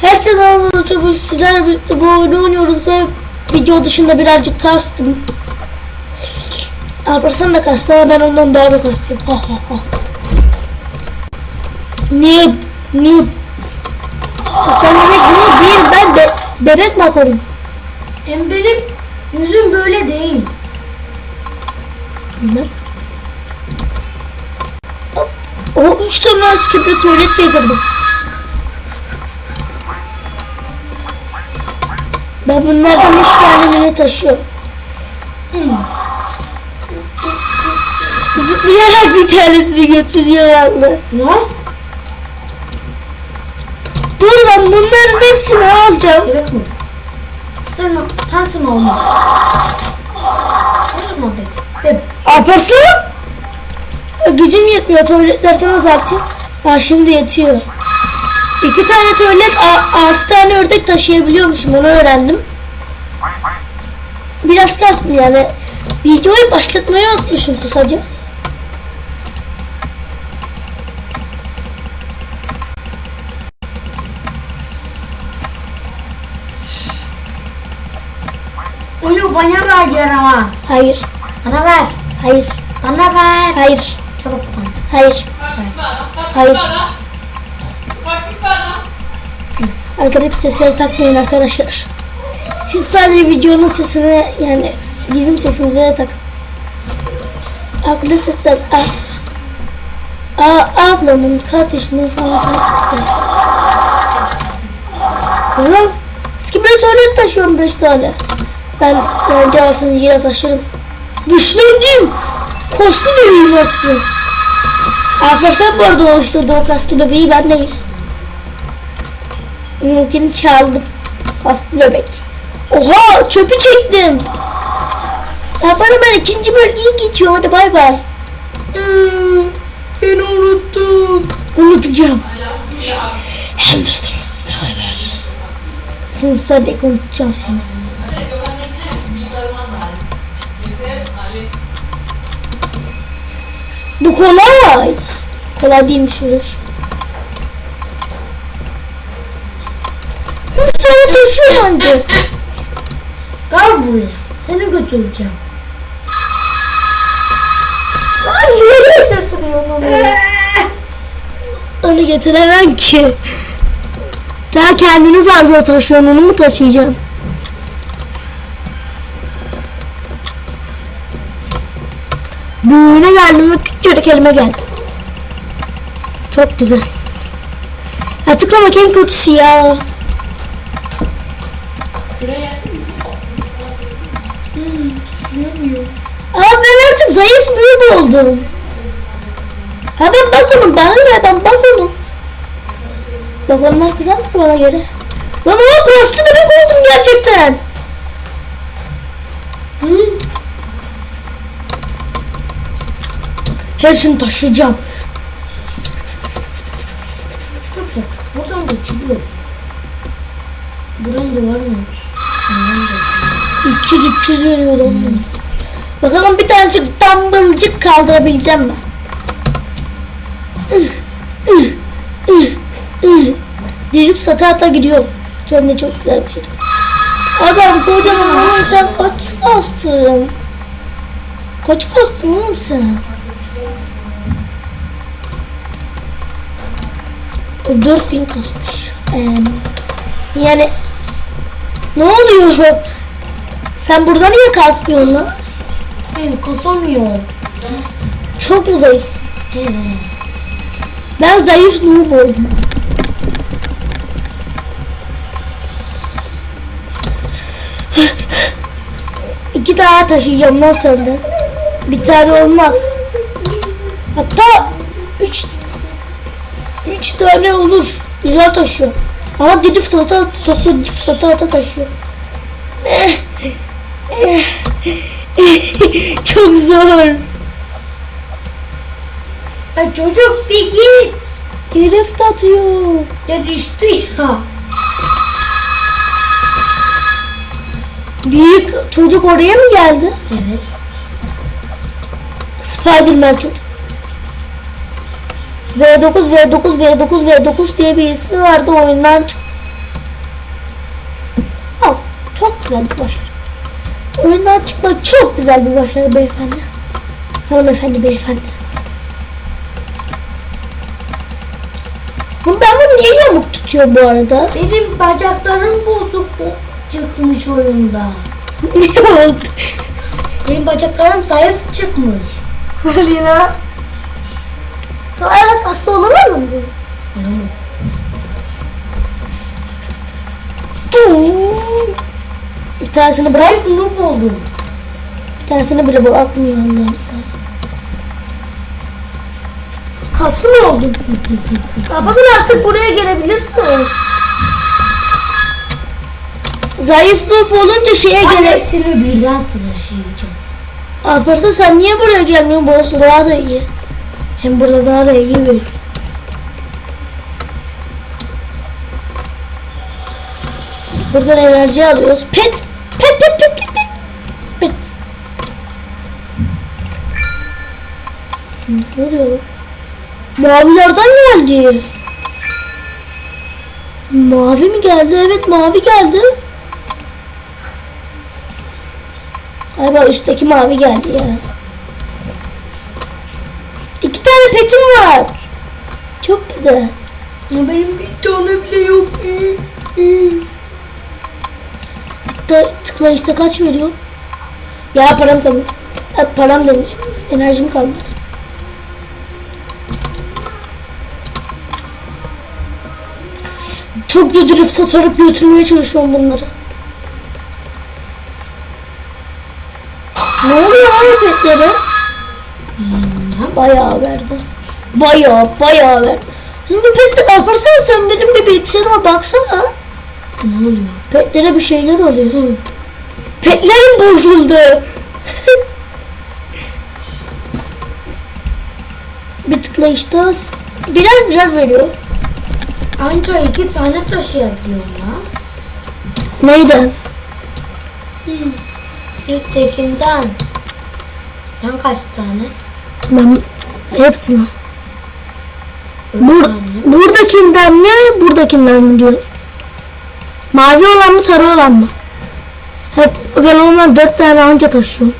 Herkese merhaba arkadaşlar. Sizlerle birlikte bu oyunu oynuyoruz ve video dışında birazcık kastım. Alparslan da kastı ama ben ondan daha da kastım. Ha ha ha. Niye? Niye? Ben demek niye değil ben de bebek makorum. Hem benim yüzüm böyle değil. Ne? O üç tane askeri tuvalet getirdim. Ben bunlardan üç tane bile taşıyorum. Zıplayarak bir tanesini götürüyor valla. Ne? Dur lan bunların hepsini alacağım. Evet mi? Sen sensin olma. Sen olma be. Be. Alparslan. Gücüm yetmiyor tuvaletlerden azaltayım. Ha şimdi yetiyor. İki tane tuvalet, altı tane ördek taşıyabiliyormuşum onu öğrendim. Biraz kastım yani. Videoyu başlatmayı unutmuşum kısaca. Onu bana ver yaramaz. Hayır, Bana ver. hayır, Bana ver. hayır, Çabuk bana. hayır, hayır. Arkadaki sesleri takmayın arkadaşlar. Siz sadece videonun sesine yani bizim sesimize de takın. Arkada sesler a, a, ablamın, kardeşimin falan filan sesleri. Ulan skibidi tuvalet taşıyorum 5 tane. Ben bence altıncıya taşırım. Güçlüydüm. Koslu bebeğim yoktu. Arkadaşlar bu arada oluşturdu o kaslı bebeği ben değil. Mümkün çaldım. Kaslı bebek. Oha çöpü çektim. Ya bana ben ikinci bölgeye geçiyorum hadi bay bay. Hmm, beni unuttun. Unutacağım. Hem de sonsuza kadar. Sonsuza dek unutacağım seni. Bu kolay. Kolay değilmiş olur. Tane taşıyor bence. Gel buraya. Seni götüreceğim. Ay yere götürüyorum onu. Onu getiremem ki. Daha kendiniz ağzına taşıyorsun onu mu taşıyacağım? Büyüğüne geldim ve küçük elime geldi. Çok güzel. Ya tıklamak en kötüsü ya. Zayıf büyük oldum. Ha ben bak onu bana ne ben bak onu. Bak onlar güzel bana göre? Lan o kaslı bebek oldum gerçekten. Hı? Hepsini taşıyacağım. Buradan geçiliyor. Buranın duvarı ne? 300 300 veriyorum. Bakalım bir tanecik dumbbellcık kaldırabileceğim mi? Dirip sata ata gidiyor. Çok ne çok güzel bir şey. Adam kocaman oğlum sen kaç kastın? Kaç kastın oğlum sen? 4000 kasmış. Yani ne oluyor? Sen burada niye kasmıyorsun lan? Ben kasamıyor. Çok mu zayıfsın? Evet. Ben zayıf noob oldum. İki tane taşıyacağım lan senden. Bir tane olmaz. Hatta üç üç tane olur. Güzel taşıyor. Ama gidip sata toplu gidip sata ata taşıyor. Eh, eh, Çok zor. Ya çocuk bir git. Herif atıyor. Ya düştü ya. Büyük çocuk oraya mı geldi? Evet. Spiderman çocuk. V9 V9 V9 V9 diye bir ismi vardı oyundan çıktı. Al. Çok güzel bir başarı. Oyundan çıkmak çok güzel bir başarı beyefendi. Hanımefendi beyefendi. Ben bunu niye yamuk tutuyor bu arada? Benim bacaklarım bozuk çıkmış oyunda. Ne oldu? Benim bacaklarım zayıf çıkmış. Lina. Sen ayak hasta olamadın mı? Anam. Bir tanesini bırak. Zayıf noob oldum. Bir tanesini bile bırakmıyor Allah. Kaslı mı oldun? Ya bakın artık buraya gelebilirsin. Zayıflık olunca şeye Ben gele... hepsini birden taşıyacağım. Alparslan sen niye buraya gelmiyorsun? Burası daha da iyi. Hem burada daha da iyi bir. Buradan enerji alıyoruz. Pet! Pet pet pet pet pet! Pet! Ne oluyor? Mavilerden geldi. Mavi mi geldi? Evet mavi geldi. Galiba üstteki mavi geldi ya. İki tane petim var. Çok güzel. Benim bir tane bile yok. Da, tıklayışta kaç veriyor? Ya param kalmadı. Ha, param demiş. Enerjim kalmadı. Çok güdürüp satarıp götürmeye çalışıyorum bunları. Ne oluyor abi petlere? Bayağı verdi. Bayağı bayağı verdi. Şimdi petler yaparsan sen benim bir bilgisayarıma baksana. Ne oluyor? Petlere bir şeyler oluyor. Petlerim bozuldu. bir tıklayışta birer birer veriyor. Anca iki tane taşıyabiliyorum lan. Neyden? İlk tekinden. Sen kaç tane? Ben hepsini. Bur tane. buradakinden mi, buradakinden mi diyor? Mavi olan mı, sarı olan mı? Hep ben ondan dört tane anca taşıyorum.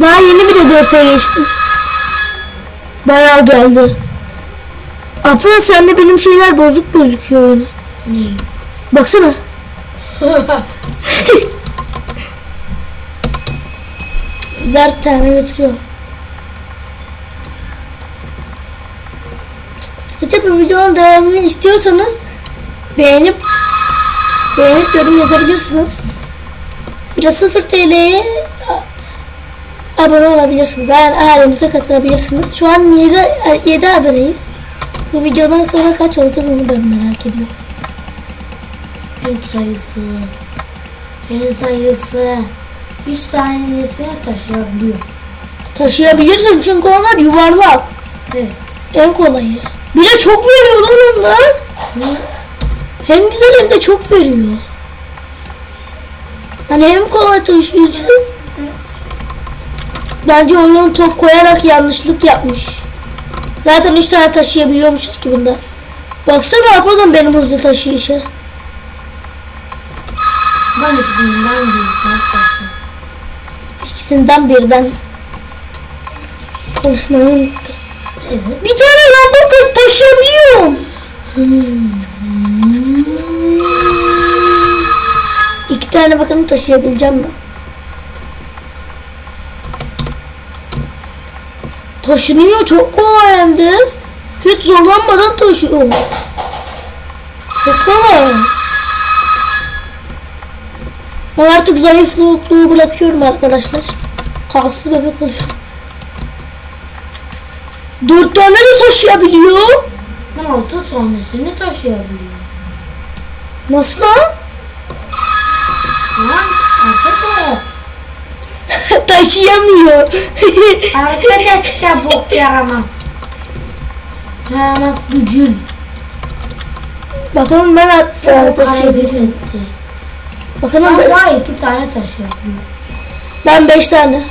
Daha yeni bile dörte geçtim. Bayağı geldi. Afra sende benim şeyler bozuk gözüküyor yani. Ne? Baksana. Dört tane götürüyor. Geçen bu videonun devamını istiyorsanız beğenip beğenip yorum yazabilirsiniz. Bir de 0 TL'ye abone olabilirsiniz. Yani ailemize katılabilirsiniz. Şu an 7, 7 aboneyiz. Bu videodan sonra kaç olacağız onu ben merak ediyorum. En sayısı. En sayısı. Üç tanesini taşıyabiliyor. Taşıyabilirsin çünkü onlar yuvarlak. Evet. En kolayı. Bir de çok veriyor lan onlar. Hem güzel hem de çok veriyor. Hani hem kolay taşıyıcı. Bence oyun top koyarak yanlışlık yapmış. Zaten 3 tane taşıyabiliyormuşuz ki bunda. Baksana yapalım benim hızlı taşıyışa. Ben ikisinden bir tane taşıyorum. İkisinden birden. Konuşmayı unuttum. Evet. Bir tane lamba taşıyabiliyorum. İki tane bakalım taşıyabileceğim mi? Taşınıyor çok kolay hem de. Hiç zorlanmadan taşıyorum. Çok kolay. Ben artık zayıflığı bırakıyorum arkadaşlar. Kaslı bebek oluyor. Dört tane de taşıyabiliyor. Ben altı tanesini taşıyabiliyorum. Nasıl lan? Lan arkadaş. Taşıyamıyor. Arkadaş çabuk yaramaz. Yaramaz gücün. Bakalım ben at tane taşıyabilirim. Bakalım Ben ben, daha iki tane taşıyabiliyorum. ben beş tane.